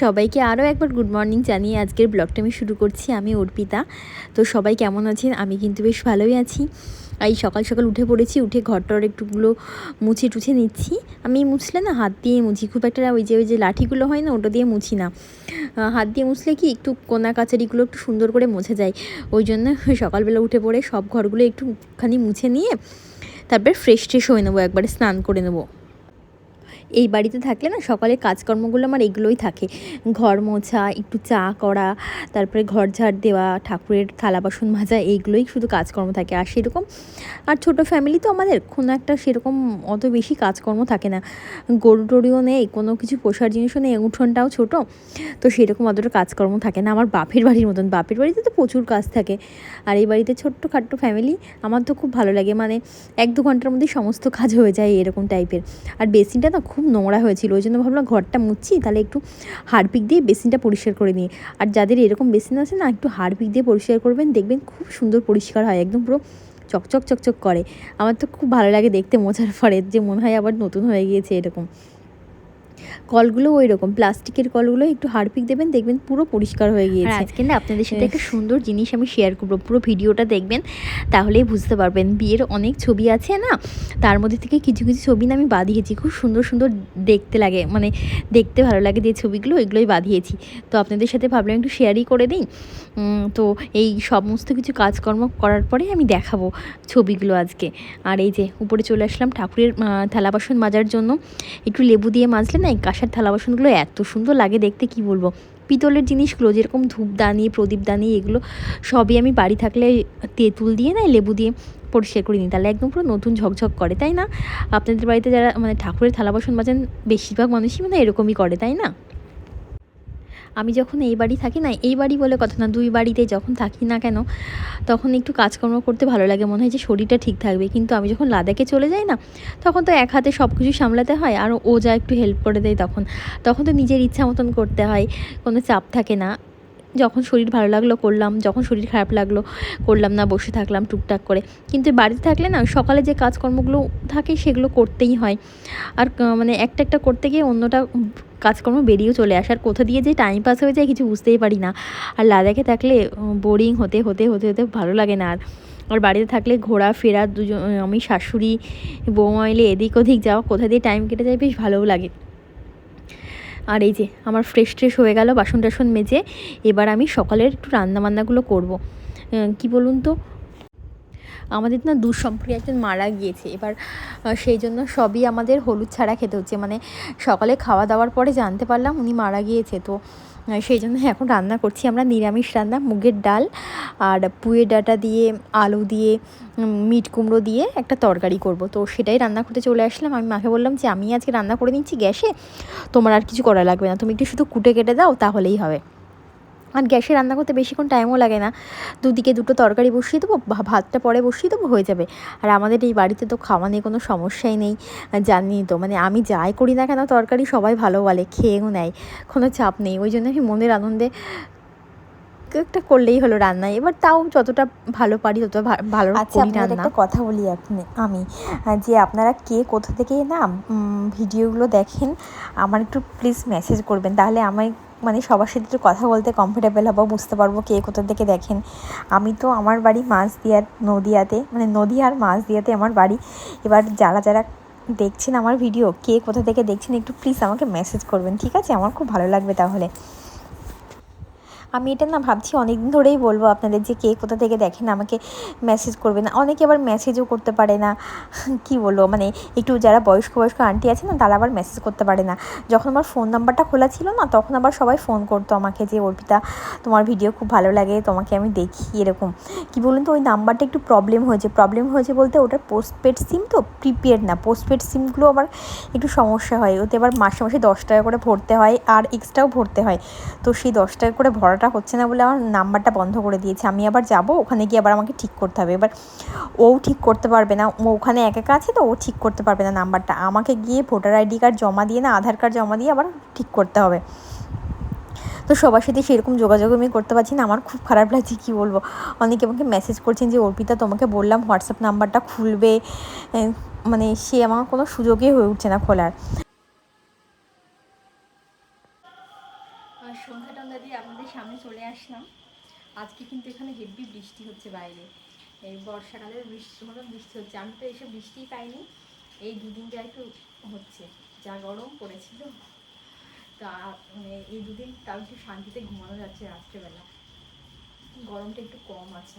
সবাইকে আরও একবার গুড মর্নিং জানিয়ে আজকের ব্লগটা আমি শুরু করছি। আমি অর্পিতা। তো সবাই কেমন আছেন? আমি কিন্তু বেশ ভালোই আছি। এই সকাল সকাল উঠে পড়েছি, উঠে ঘরটর একটুগুলো মুছে টুছে নিচ্ছি। আমি মুছলে না হাত দিয়ে মুছি, খুব একটা ওই যে ওই যে লাঠিগুলো হয় না, ওটা দিয়ে মুছি না। হাত দিয়ে মুছলে কি একটু কোনা কাচারিগুলো একটু সুন্দর করে মুছে যায়। ওই জন্য সকালবেলা উঠে পড়ে সব ঘরগুলো একটুখানি মুছে নিয়ে তারপর ফ্রেশ ট্রেশ হয়ে নেব, একবারে স্নান করে নেব। এই বাড়িতে থাকলে না সকালে কাজকর্মগুলো আমার এগুলোই থাকে। ঘর মোছা, একটু চা করা, তারপরে ঘর ঝাড় দেওয়া, ঠাকুরের থালা বাসন মাজা, এইগুলোই শুধু কাজকর্ম থাকে। আর সেরকম আর ছোট ফ্যামিলি তো আমাদের কোনো একটা সেরকম অত বেশি কাজকর্ম থাকে না। গরু টরুও নেই, কোনো কিছু পোষার জিনিসও নেই, উঠোনটাও ছোট। তো সেরকম অতটা কাজকর্ম থাকে না। আমার বাপের বাড়ির মতন, বাপের বাড়িতে তো প্রচুর কাজ থাকে। আর এই বাড়িতে ছোট্ট খাট্ট ফ্যামিলি আমার তো খুব ভালো লাগে। মানে এক দু ঘণ্টার মধ্যেই সমস্ত কাজ হয়ে যায় এরকম টাইপের আর বেসিনটা না খুব নোংরা হয়েছিল, ওই জন্য ভাবলাম ঘরটা মুচ্ছি তাহলে একটু হারপিক দিয়ে বেসিনটা পরিষ্কার করে নিই। আর যাদের এরকম বেসিন আছে না, একটু হারপিক দিয়ে পরিষ্কার করবেন, দেখবেন খুব সুন্দর পরিষ্কার হয়, একদম পুরো চকচক চকচক করে। আমার তো খুব ভালো লাগে দেখতে মোছার পরে, যে মনে হয় আবার নতুন হয়ে গিয়েছে এরকম। কলগুলো ওই রকম প্লাস্টিকের কলগুলো একটু হারপিক দেবেন দেখবেন পুরো পরিষ্কার হয়ে গিয়েছে। আজকে না আপনাদের সাথে একটা সুন্দর জিনিস আমি শেয়ার করব পুরো ভিডিওটা দেখবেন তাহলেই বুঝতে পারবেন। বিয়ের অনেক ছবি আছে না তার মধ্যে থেকে কিছু কিছু ছবি না আমি বাঁধিয়েছি খুব সুন্দর সুন্দর দেখতে লাগে মানে দেখতে ভালো লাগে যে ছবিগুলো ওইগুলোই বাঁধিয়েছি তো আপনাদের সাথে ভাবলাম একটু শেয়ারই করে দিই। তো এই সমস্ত কিছু কাজকর্ম করার পরে আমি দেখাবো ছবিগুলো আজকে। আর এই যে উপরে চলে আসলাম ঠাকুরের থালা বাসন মাজার জন্য। একটু লেবু দিয়ে মাজলে না এই কাঁসার থালা বাসনগুলো এত সুন্দর লাগে দেখতে, কি বলব? পিতলের জিনিসগুলো যেরকম ধূপদানি, প্রদীপদানি, এগুলো সবই আমি বাড়ি থাকলে তেঁতুল দিয়ে না, লেবু দিয়ে পরিষ্কার করে নিই। তাহলে একদম পুরো নতুন ঝকঝক করে, তাই না? আপনাদের বাড়িতে যারা মানে ঠাকুরের থালা বাসন বাজেন, বেশিরভাগ মানুষই মানে এরকমই করে, তাই না? আমি যখন এই বাড়ি থাকি না, এই বাড়ি বলে কথা না, দুই বাড়িতে যখন থাকি না কেন, তখন একটু কাজকর্ম করতে ভালো লাগে, মনে হয় যে শরীরটা ঠিক থাকবে। কিন্তু আমি যখন লাদাখে চলে যাই না, তখন তো এক হাতে সব কিছু সামলাতে হয়, আর ও যা একটু হেল্প করে দেয় তখন। তখন তো নিজের ইচ্ছা মতন করতে হয়, কোনো চাপ থাকে না। যখন শরীর ভালো লাগল করলাম, যখন শরীর খারাপ লাগল করলাম না, বসে থাকলাম টুকটাক করে। কিন্তু বাড়িতে থাকলে না, সকালে যে কাজকর্মগুলো থাকে সেগুলো করতেই হয়। আর মানে একটা একটা করতে গিয়ে অন্যটা কাজকর্ম বেরিয়েও চলে আসে। আর কোথা দিয়ে যে টাইম পাস হয়ে যায় কিছু বুঝতেই পারি না। আর লাদাখে থাকলে বোরিং হতে হতে হতে হতে ভালো লাগে না। আর আর বাড়িতে থাকলে ঘোরা, ফেরা, দুজন আমি, শাশুড়ি, বৌমা এলে এদিক ওদিক যাওয়া, কোথা দিয়ে টাইম কেটে যায় বেশ ভালোও লাগে। আর এই যে, আমার ফ্রেশ ট্রেশ হয়ে গেল বাসন টাসন মেজে, এবার আমি সকালের একটু রান্না বান্নাগুলো করব কি বলুন তো? আমাদের না দূর সম্পর্কে একজন মারা গিয়েছে। এবার সেই জন্য সবই আমাদের হলুদ ছাড়া খেতে হচ্ছে। মানে সকালে খাওয়া দাওয়ার পরে জানতে পারলাম উনি মারা গিয়েছে। তো সেই জন্য এখন রান্না করছি আমরা নিরামিষ রান্না, মুগের ডাল আর পুয়ের ডাটা দিয়ে, আলু দিয়ে মিট কুমড়ো দিয়ে একটা তরকারি করব। তো সেটাই রান্না করতে চলে আসলাম। আমি মাকে বললাম যে, আমি আজকে রান্না করে নিচ্ছি গ্যাসে, তোমার আর কিছু করা লাগবে না। তুমি একটু শুধু কুটে কেটে দাও, তাহলেই হবে। আর গ্যাসে রান্না করতে বেশিক্ষণ টাইমও লাগে না। দুদিকে দুটো তরকারি বসিয়ে দেবো ভাতটা পরে বসিয়ে দেবো হয়ে যাবে। আর আমাদের এই বাড়িতে তো খাওয়া নিয়ে কোনো সমস্যাই নেই জানি তো। মানে আমি যাই করি না কেন তরকারি সবাই ভালো বলে খেয়েও নেয় কোনো চাপ নেই। ওই জন্য আমি মনের আনন্দে একটা করলেই হলো রান্না এবার তাও যতটা ভালো পারি ততটা ভালো আচ্ছা করি রান্না। একটা কথা বলি আপনি আমি যে আপনারা কে কোথা থেকে না ভিডিওগুলো দেখেন আমার একটু প্লিজ মেসেজ করবেন। তাহলে আমি মানে সবার সাথে একটু কথা বলতে কমফোর্টেবল হব, বুঝতে পারব কে কোথা থেকে দেখেন। আমি তো আমার বাড়ি মাঝদিয়ার নদিয়াতে মানে নদিয়ার মাঝদিয়াতে আমার বাড়ি। এবার যারা যারা দেখছেন আমার ভিডিও কে কোথা থেকে দেখছেন একটু প্লিজ আমাকে মেসেজ করবেন, ঠিক আছে? আমার খুব ভালো লাগবে তাহলে। আমি এটা না ভাবছি অনেক দিন ধরেই বলব আপনাদের যে কে কোথা থেকে দেখেন আমাকে মেসেজ করবে না। অনেকে আবার মেসেজও করতে পারে না। কি বলব? মানে একটু যারা বয়স্ক বয়স্ক আন্টি আছে না, তারা আবার মেসেজ করতে পারে না। যখন আমার ফোন নাম্বারটা খোলা ছিল না, তখন আবার সবাই ফোন করতো আমাকে যে, অর্পিতা, তোমার ভিডিও খুব ভালো লাগে, তোমাকে আমি দেখি, এরকম। কি বলুন তো, ওই নাম্বারটা একটু প্রবলেম হয়েছে। প্রবলেম হয়েছে বলতে ওটা পোস্টপেড সিম তো প্রিপেড না। পোস্টপেড সিমগুলো আবার একটু সমস্যা হয়। ওতে আবার মাসে মাসে দশ টাকা করে ভরতে হয়, আর এক্সট্রাও ভরতে হয়। তো সেই দশ টাকা করে ভরাটা হচ্ছে না বলে আমার নাম্বারটা বন্ধ করে দিয়েছে। আমি আবার যাব, ওখানে গিয়ে আবার আমাকে ঠিক করতে হবে। এবার ও ঠিক করতে পারবে না। ও ওখানে একা একা আছে তো, ও ঠিক করতে পারবে না নাম্বারটা। আমাকে গিয়ে ভোটার আইডি কার্ড জমা দিয়ে না, আধার কার্ড জমা দিয়ে আবার ঠিক করতে হবে। তো সবার সাথে সেরকম যোগাযোগ আমি করতে পারছি না। আমার খুব খারাপ লাগছে, কী বলব? অনেকে আমাকে মেসেজ করছেন যে, অর্পিতা, তোমাকে বললাম হোয়াটসঅ্যাপ নাম্বারটা খুলবে। মানে সে আমার কোনো সুযোগই হয়ে উঠছে না খোলার আর সন্ধ্যা টন্ধা দিয়ে আপনাদের সামনে চলে আসলাম আজকে কিন্তু এখানে হেভি বৃষ্টি হচ্ছে বাইরে। এই বর্ষাকালের বৃষ্টি মতো বৃষ্টি হচ্ছে। আমি তো এসে বৃষ্টিই পাইনি। এই দুদিন যা একটু হচ্ছে। যা গরম পড়েছিল, তা মানে এই দুদিন তাও একটু শান্তিতে ঘুমানো যাচ্ছে রাত্রেবেলা। গরমটা একটু কম আছে।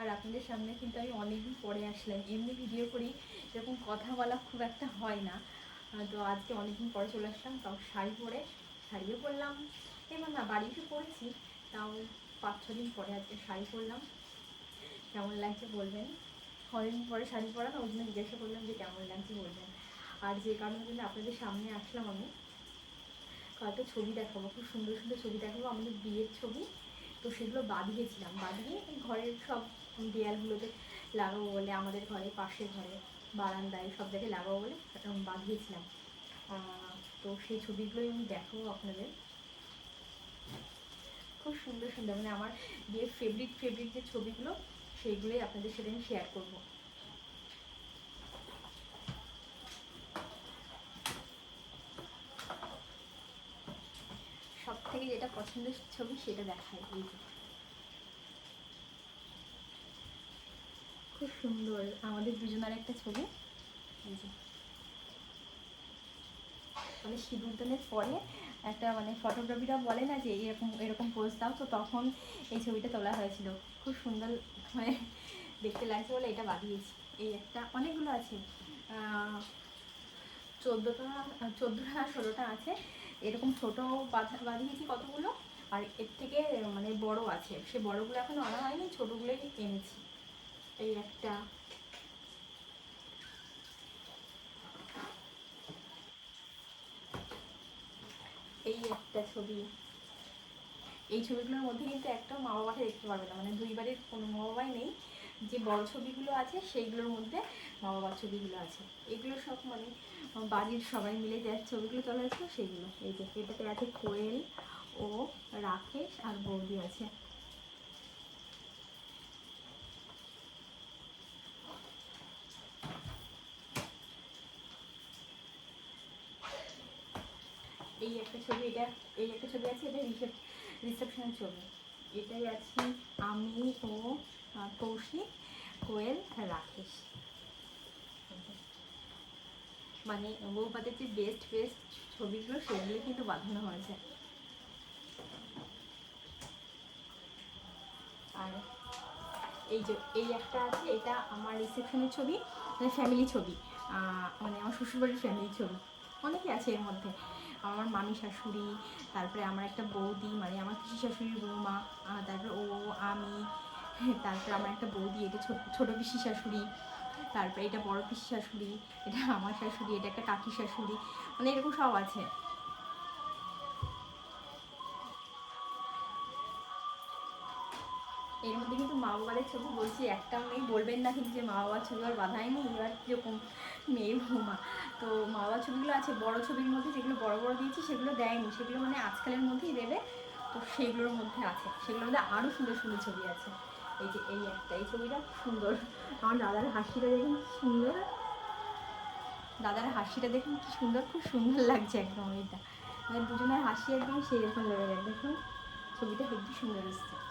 আর আপনাদের সামনে কিন্তু আমি অনেকদিন পরে আসলাম। এমনি ভিডিও করি, এরকম কথা বলা খুব একটা হয় না। তো আজকে অনেকদিন পরে চলে আসলাম। তাও শাড়ি পরে, শাড়িও পরলাম। এবার না, বাড়ি এসে পরেছি তাও পাঁচ ছ দিন পরে আজকে শাড়ি পরলাম। কেমন লাগছে বলবেন? অনেকদিন পরে শাড়ি পরা না ওই জন্য জিজ্ঞাসা করলাম যে কেমন লাগছে বলবেন। আর যে কারণের জন্য আপনাদের সামনে আসলাম আমি। কয়েকটা ছবি দেখাবো, খুব সুন্দর সুন্দর ছবি দেখাবো, আমাদের বিয়ের ছবি। তো সেগুলো বাঁধিয়েছিলাম বাঁধিয়ে ঘরের সব দেয়ালগুলোতে লাগাবো বলে, আমাদের ঘরে, পাশের ঘরে, বারান্দায় সব জায়গায় লাগাবো বলে বাঁধিয়েছিলাম তো সেই ছবিগুলোই আমি দেখাবো আপনাদের। খুব সুন্দর সুন্দর মানে আমার বিয়ের ফেভারিট ফেভারিট যে ছবিগুলো সেইগুলোই আপনাদের সাথে আমি শেয়ার করব সব থেকে যেটা পছন্দের ছবি সেটা দেখায় এই যে। খুব সুন্দর আমাদের দুজনের একটা ছবি এই যে। মানে সিঁদুরদানের পরে একটা মানে ফটোগ্রাফিরা বলে না যে এরকম এরকম পোজ দাও। তো তখন এই ছবিটা তোলা হয়েছিল। খুব সুন্দর মানে দেখতে লাগছে বলে এটা বাঁধিয়েছি এই একটা অনেকগুলো আছে। চোদ্দোটা চোদ্দোটা না ষোলোটা আছে। এরকম ছোটো বাঁধা বাঁধিয়েছি কতগুলো? আর এর থেকে মানে বড় আছে। সে বড়গুলো এখন আনা হয়নি, ছোটোগুলোই এনেছি। এই একটা এই একটা ছবি। এই ছবিগুলোর মধ্যে কিন্তু একটা মা বাবাকে দেখতে পারবে না। মানে দুই বাড়ির কোনো মা বাবাই নেই। যে বড় ছবিগুলো আছে, সেইগুলোর মধ্যে মা বাবার ছবিগুলো আছে। এগুলো সব মানে বাড়ির সবাই মিলে যে ছবিগুলো চলে আসলো, সেইগুলো। এই যে, এটাতে আছে কোয়েল ও রাকেশ আর বৌদি আছে। এই একটা ছবি, এটা, এই একটা ছবি আছে, এটা রিসেপ, রিসেপশনের ছবি। এটাই আছি আমি ও কৌশিক, কোয়েল রাকেশ। মানে বৌপাতের যে বেস্ট বেস্ট ছবিগুলো সেগুলো কিন্তু বাঁধানো হয়েছে। আর এই যে, এই একটা আছে, এটা আমার রিসেপশনের ছবি মানে ফ্যামিলি ছবি মানে আমার শ্বশুরবাড়ির ফ্যামিলি ছবি। অনেকে আছে এর মধ্যে। আমার মামি শাশুড়ি, তারপরে আমার একটা বৌদি মানে আমার পিসি শাশুড়ির বৌমা তারপরে ও, আমি, তারপরে আমার একটা বৌদি, এটা ছোট পিসি শাশুড়ি, তারপরে এটা বড় পিসি শাশুড়ি, এটা আমার শাশুড়ি, এটা একটা কাকি শাশুড়ি মানে এরকম সব আছে। এর মধ্যে কিন্তু মা বাবাদের ছবি বলছি, একটা নেই বলবেন না কিন্তু যে মা বাবার ছবি আর বাধায়নি এবার কীরকম? মেয়ে বৌমা। তো মা বাবার ছবিগুলো আছে, বড় ছবির মধ্যে যেগুলো বড় বড় দিয়েছি সেগুলো দেয়নি। সেগুলো মানে আজকালের মধ্যেই দেবে। তো সেইগুলোর মধ্যে আছে। সেগুলোর মধ্যে আরও সুন্দর সুন্দর ছবি আছে। এই যে এই একটা, এই ছবিটা সুন্দর। আমার দাদার হাসিটা দেখুন, সুন্দর। দাদার হাসিটা দেখুন, কি সুন্দর, খুব সুন্দর লাগছে একদম এটা। মানে দুজনের হাসি একদম সেই রকম লেগে যায় দেখুন, ছবিটা হেব্বি সুন্দর এসছে।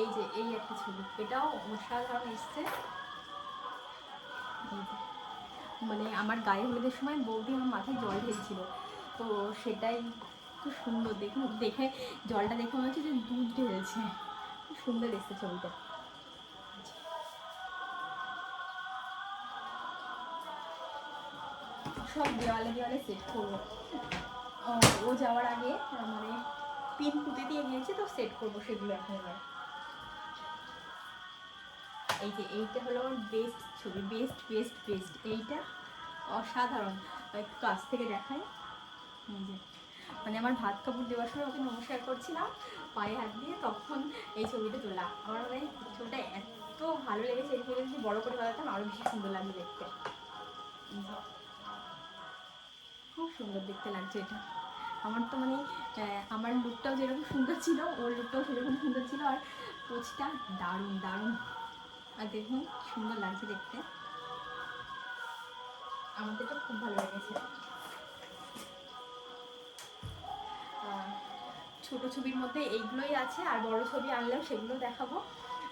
এই যে এই একটা ছবি। এটাও অসাধারণ এসছে। মানে আমার গায়ে হলুদের সময় বৌদি আমার মাথায় জল ঢেলছিল। তো সেটাই খুব সুন্দর দেখুন দেখে জলটা দেখে মনে হচ্ছে যে দুধ ঢেলছে। খুব সুন্দর এসছে ছবিটা। সব দেওয়ালে দেওয়ালে সেট করব। ও, যাওয়ার আগে মানে পিন পুঁতে দিয়ে গিয়েছে তো সেট করব সেগুলো এখন এই যে এইটা হলো আমার বেস্ট ছবি বেস্ট বেস্ট বেস্ট এইটা অসাধারণ। একটু কাছ থেকে দেখাই। যে মানে আমার ভাত কাপড় দেওয়ার সময় ওকে নমস্কার করছিলাম, পায়ে হাত দিয়ে তখন এই ছবিটা তোলা। আমার মানে ছবিটা এত ভালো লেগেছে এই ছবিটা যদি বড় করে বানাতাম আরও বেশি সুন্দর লাগবে দেখতে। খুব সুন্দর দেখতে লাগছে এটা। আমার তো মানে আমার লুকটাও যেরকম সুন্দর ছিল, ওর লুকটাও সেরকম সুন্দর ছিল, আর পোচটা দারুণ দারুণ। আর দেখুন, সুন্দর লাগছে দেখতে। আমাদের তো খুব ভালো লেগেছে। ছোট ছবির মধ্যে এইগুলোই আছে, আর বড় ছবি আনলেও সেগুলো দেখাবো।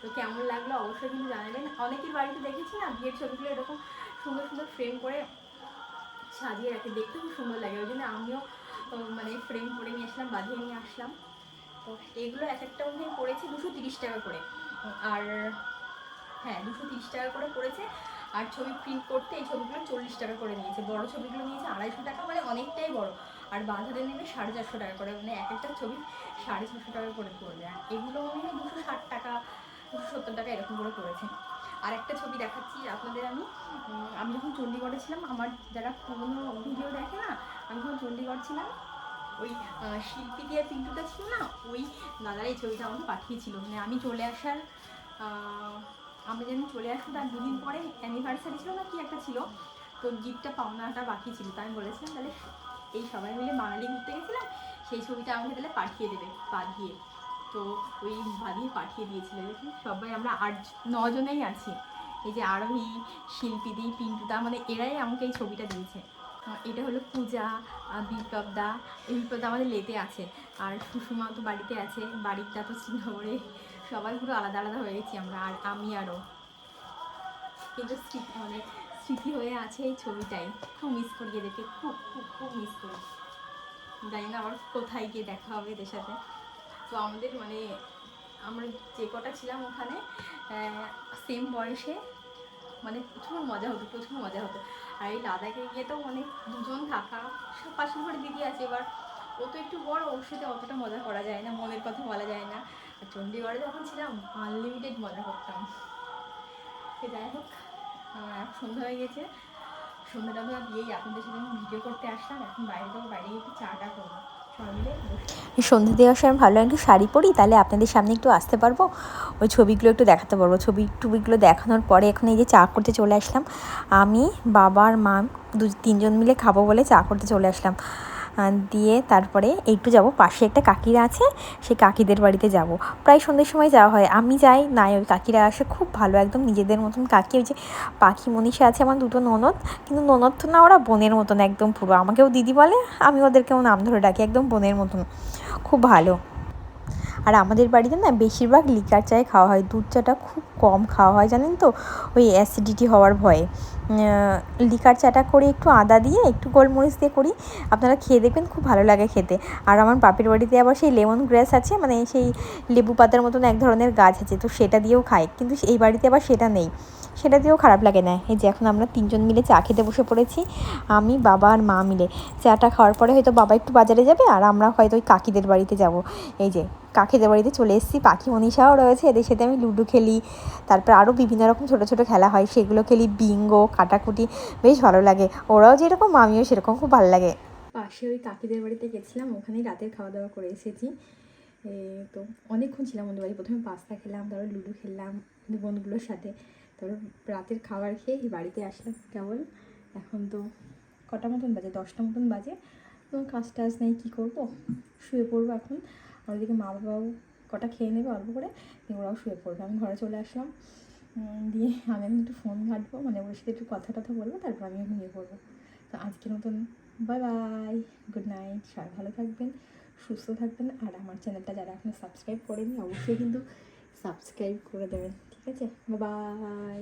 তো কেমন লাগল অবশ্যই কিন্তু জানাবেন। অনেকের বাড়িতে দেখেছি না, বিয়ের ছবিগুলো এরকম সুন্দর সুন্দর ফ্রেম করে সাজিয়ে রাখে। দেখতে খুব সুন্দর লাগে। ওই জন্য আমিও মানে ফ্রেম করে নিয়ে আসলাম, বাঁধিয়ে নিয়ে আসলাম। তো এগুলো এক একটা মধ্যে পড়েছে, দুশো তিরিশ টাকা করে। আর হ্যাঁ দুশো তিরিশ টাকা করে পড়েছে। আর ছবি প্রিন্ট করতে এই ছবিগুলো চল্লিশ টাকা করে নিয়েছে। বড় ছবিগুলো নিয়েছে আড়াইশো টাকা মানে অনেকটাই বড়। আর বাঁধাতে নেবে সাড়ে চারশো টাকা করে মানে এক একটা ছবি সাড়ে ছশো টাকা করে পড়বে। আর এগুলো মনে দুশো ষাট টাকা, দুশো সত্তর টাকা এরকম করে পড়েছে। আর একটা ছবি দেখাচ্ছি আপনাদের আমি। আমি যখন চণ্ডীগড়ে ছিলাম, আমার যারা পুরোনো ভিডিও দেখে না, আমি যখন চণ্ডীগড় ছিলাম, ওই শিল্পী দিয়ে পিন্টুটা ছিল না, ওই দাদা এই ছবিটা আমাকে পাঠিয়েছিল। মানে আমি চলে আসার আহ, আমি যেন চলে আসব তার দুদিন পরে অ্যানিভার্সারি ছিল না কি একটা ছিল তো গিফটটা পাওনাটা বাকি ছিল তাই আমি বলেছিলাম তাহলে এই সবাই মিলে বাঙালি ঘুরতে গেছিলাম সেই ছবিটা আমাকে তাহলে পাঠিয়ে দেবে বাঁধিয়ে তো ওই বাঁধিয়ে পাঠিয়ে দিয়েছিল সবাই আমরা আট নজনেই আছি। এই যে আরোহী শিল্পীদি পিন্টুদা মানে এরাই আমাকে এই ছবিটা দিয়েছে। এটা হলো পূজা বিপ্লবদা এই বিপ্লবদা আমাদের লেতে আছে। আর সুষমা তো বাড়িতে আছে বাড়িটা তো শ্রীনগরে সবাই পুরো আলাদা আলাদা হয়ে গেছি আমরা আর আমি আরও কিন্তু স্মৃতি মানে স্মৃতি হয়ে আছে এই ছবিটাই। খুব মিস করি এদেরকে, খুব খুব খুব মিস করি। জানি না আবার কোথায় গিয়ে দেখা হবে এদের সাথে। তো আমাদের মানে আমরা যে কটা ছিলাম ওখানে সেম বয়সে মানে প্রচুর মজা হতো, প্রচুর মজা হতো। আর এই লাদাখে গিয়ে তো মানে দুজন থাকা, সব পাশের ঘরে দিদি আছে। এবার ও তো একটু বড়, ওর সাথে অতটা মজা করা যায় না, মনের কথা বলা যায় না। আর চণ্ডীগড়ে যখন ছিলাম আনলিমিটেড মজা করতাম। সে যাই হোক এখন সন্ধ্যা হয়ে গেছে। সন্ধ্যাটা তো দিয়েই আপনাদের সাথে আমি ভিডিও করতে আসলাম, এখন বাইরে যাব বাইরে একটু করব। সবাই মিলে বসে। সন্ধ্যে দেওয়ার সময় ভালো একটু শাড়ি পরি, তাহলে আপনাদের সামনে একটু আসতে পারব। ওই ছবিগুলো একটু দেখাতে পারব। ছবি, টুবিগুলো দেখানোর পরে এখন এই যে চা করতে চলে আসলাম। আমি বাবার মা দু তিনজন মিলে খাব বলে চা করতে চলে আসলাম। দিয়ে তারপরে একটু যাব। পাশে একটা কাকিরা আছে, সেই কাকিদের বাড়িতে যাব। প্রায় সন্ধ্যের সময় যাওয়া হয়। আমি যাই না ওই কাকিরা আসে খুব ভালো, একদম নিজেদের মতন কাকি। ওই যে পাখি মনীষা আছে, আমার দুটো ননদ। কিন্তু ননদ তো না, ওরা বোনের মতন একদম পুরো। আমাকেও দিদি বলে, আমি ওদেরকেও নাম ধরে ডাকি, একদম বোনের মতন। খুব ভালো। আর আমাদের বাড়িতে না বেশিরভাগ লিকার চায় খাওয়া হয়। দুধ চাটা খুব কম খাওয়া হয়, জানেন তো? ওই অ্যাসিডিটি হওয়ার ভয়ে। লিকার চাটা করে একটু আদা দিয়ে, একটু গোলমরিচ দিয়ে করি। আপনারা খেয়ে দেখবেন, খুব ভালো লাগে খেতে। আর আমার বাপের বাড়িতে আবার সেই লেমন গ্রাস আছে মানে সেই লেবু পাতার মতন এক ধরনের গাছ আছে, তো সেটা দিয়েও খায়। কিন্তু এই বাড়িতে আবার সেটা নেই। সেটা দিয়েও খারাপ লাগে না। এই যে এখন আমরা তিনজন মিলে চা খেতে বসে পড়েছি, আমি, বাবা আর মা মিলে। চাটা খাওয়ার পরে হয়তো বাবা একটু বাজারে যাবে আর আমরা হয়তো ওই কাকিদের বাড়িতে যাব। এই যে কাকিদের বাড়িতে চলে এসেছি, পাখি মনীষাও রয়েছে, এদের সাথে আমি লুডো খেলি, তারপর আরও বিভিন্ন রকম ছোটো ছোটো খেলা হয়, সেগুলো খেলি, বিঙ্গো, কাটাকুটি, বেশ ভালো লাগে। ওরাও যেরকম, আমিও সেরকম, খুব ভালো লাগে। পাশে ওই কাকিদের বাড়িতে গেছিলাম, ওখানেই রাতের খাওয়া দাওয়া করে এসেছি। তো অনেকক্ষণ ছিলাম ওদের বাড়ি, প্রথমে পাস্তা খেলাম, তারপর লুডো খেললাম, বন্ধুগুলোর সাথে। তারপর রাতের খাবার খেয়ে বাড়িতে আসলাম কেবল এখন তো কটা মতন বাজে? দশটা মতন বাজে। তো কাজ টাজ নেই, কী করব? শুয়ে পড়ব এখন। আর ওইদিকে মা বাবাও কটা খেয়ে নেবে অল্প করে, দিয়ে ওরাও শুয়ে পড়বে। আমি ঘরে চলে আসলাম। দিয়ে আমি এখন একটু ফোন ঘাটবো মানে ওর সাথে একটু কথা টথা বলব, তারপর আমি ঘুমিয়ে পড়ব। তো আজকের মতন বাই বাই গুড নাইট সবাই ভালো থাকবেন, সুস্থ থাকবেন। আর আমার চ্যানেলটা যারা এখনও সাবস্ক্রাইব করেনি, অবশ্যই কিন্তু সাবস্ক্রাইব করে দেবেন। ঠিক আছে বাই